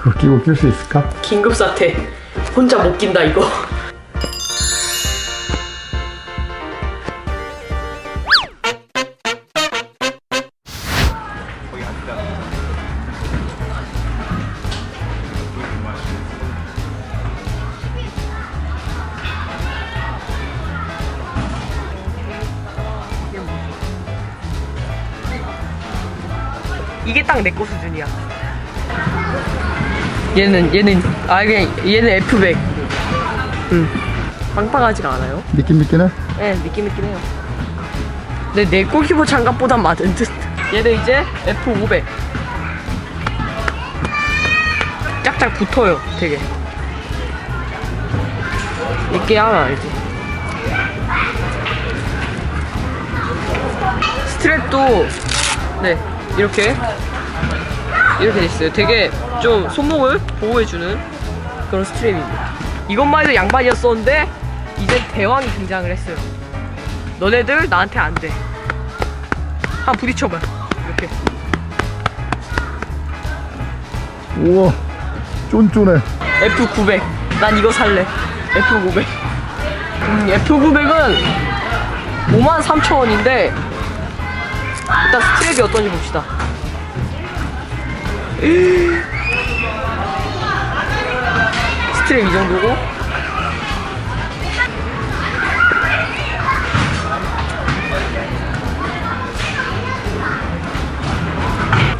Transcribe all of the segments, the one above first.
그거 끼고 낄 수 있을까? 긴급 사태. 혼자 못 낀다 이거. 이게 딱 내 거 수준이야. 얘는 얘는 아 그냥 얘는 F100. 음. 빵빵하지가 않아요. 느낌 느끼네? 네, 느낌 있긴 해요. 근데 내 골키퍼 장갑보단 많은 듯. 얘는 이제 F500. 짝짝 붙어요, 되게. 이게 하나 알지? 스트랩도 네 이렇게 이렇게 돼 있어요. 되게 좀 손목을 보호해주는 그런 스트랩입니다. 이것만 해도 양반이었었는데 이제 대왕이 등장을 했어요. 너네들 나한테 안 돼. 한번 부딪혀봐. 이렇게. 우와 쫀쫀해 F900. 난 이거 살래. F900. 음, F900은 53,000원인데 일단 스트랩이 어떤지 봅시다. 스트랩 이 정도고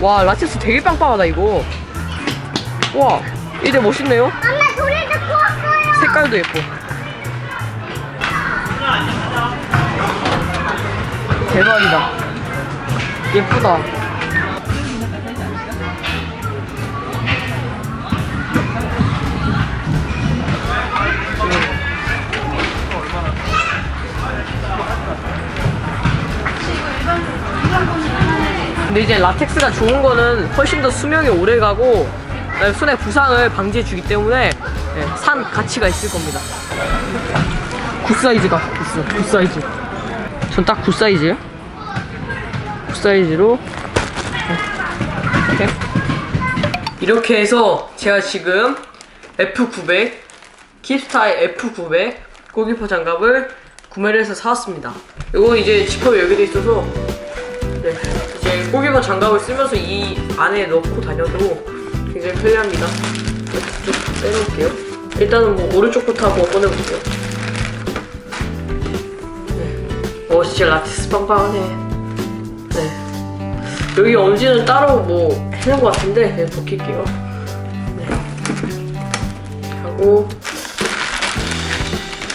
와 라체스 되게 빵빵하다 이거 와 이제 멋있네요 엄마 듣고 왔어요. 색깔도 예뻐. 대박이다. 예쁘다. 근데 이제 라텍스가 좋은 거는 훨씬 더 수명이 오래 가고 손에 부상을 방지해 주기 때문에 예, 산 가치가 있을 겁니다. 굿 사이즈가 있어. 굿 사이즈. 전 딱 굿 사이즈요. 굿 사이즈로 이렇게 이렇게 해서 제가 지금 F900 킵스타의 F900 고기포 장갑을 구매를 해서 사왔습니다. 이거 이제 지퍼가 여기 돼 있어서 네, 이제 고기포 장갑을 쓰면서 이 안에 넣고 다녀도 굉장히 편리합니다. 쭉 빼놓을게요. 일단은 뭐 오른쪽부터 한번 꺼내볼게요. 네. 어, 진짜 라티스 빵빵하네. 네. 여기 엄지는 따로 뭐 해놓은 것 같은데 그냥 벗길게요. 네. 하고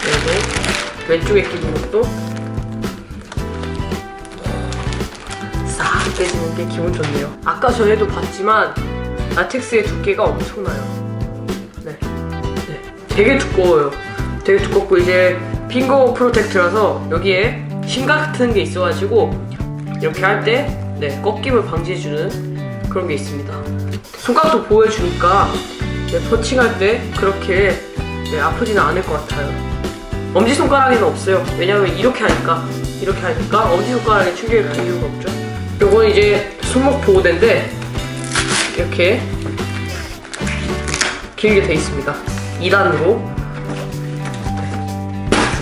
그리고 왼쪽에 끼는 것도 싹 빼주는 게 기분 좋네요. 아까 전에도 봤지만 라텍스의 두께가 엄청나요. 네. 네. 되게 두꺼워요. 되게 두껍고 이제 핑거 프로텍트라서 여기에 신 같은 게 있어가지고 이렇게 할 때 네, 꺾임을 방지해주는 그런 게 있습니다. 손각도 보여주니까 네, 퍼칭할 때 그렇게 네, 아프지는 않을 것 같아요. 엄지손가락에는 없어요. 왜냐면 이렇게 하니까 이렇게 하니까 엄지손가락에 충격이 갈 이유가 없죠. 요건 이제 손목 보호대인데 이렇게 길게 돼 있습니다. 2단으로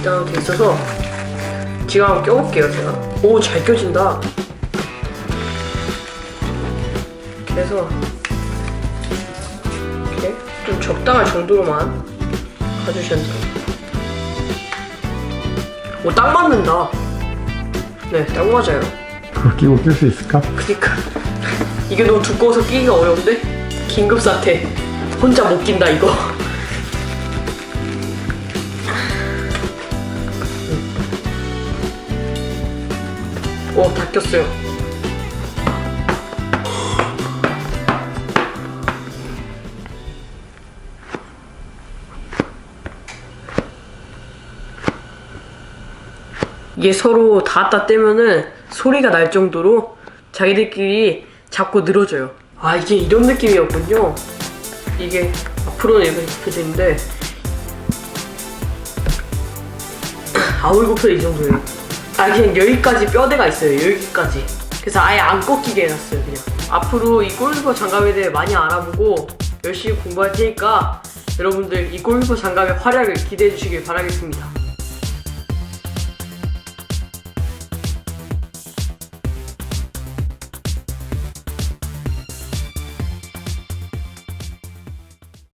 2단으로 돼 있어서 지금 한번 껴볼게요 제가. 오 잘 껴진다. 이렇게 해서 이렇게 좀 적당할 정도로만 가주시면 돼요. 오딱 맞는다. 네, 딱 맞아요. 그거 끼고 낄 수 있을까? 그니까. 이게 너무 두꺼워서 끼기가 어려운데? 긴급 사태. 혼자 못 낀다 이거. 오다 꼈어요. 이게 서로 닿았다 떼면은 소리가 날 정도로 자기들끼리 자꾸 늘어져요. 아 이게 이런 느낌이었군요. 이게 앞으로는 이렇게 좁혀지는데 아우 이거 이 정도예요. 아 그냥 여기까지 뼈대가 있어요. 여기까지. 그래서 아예 안 꺾이게 해놨어요. 그냥 앞으로 이 골키퍼 장갑에 대해 많이 알아보고 열심히 공부할 테니까 여러분들 이 골프 장갑의 활약을 기대해 주시길 바라겠습니다.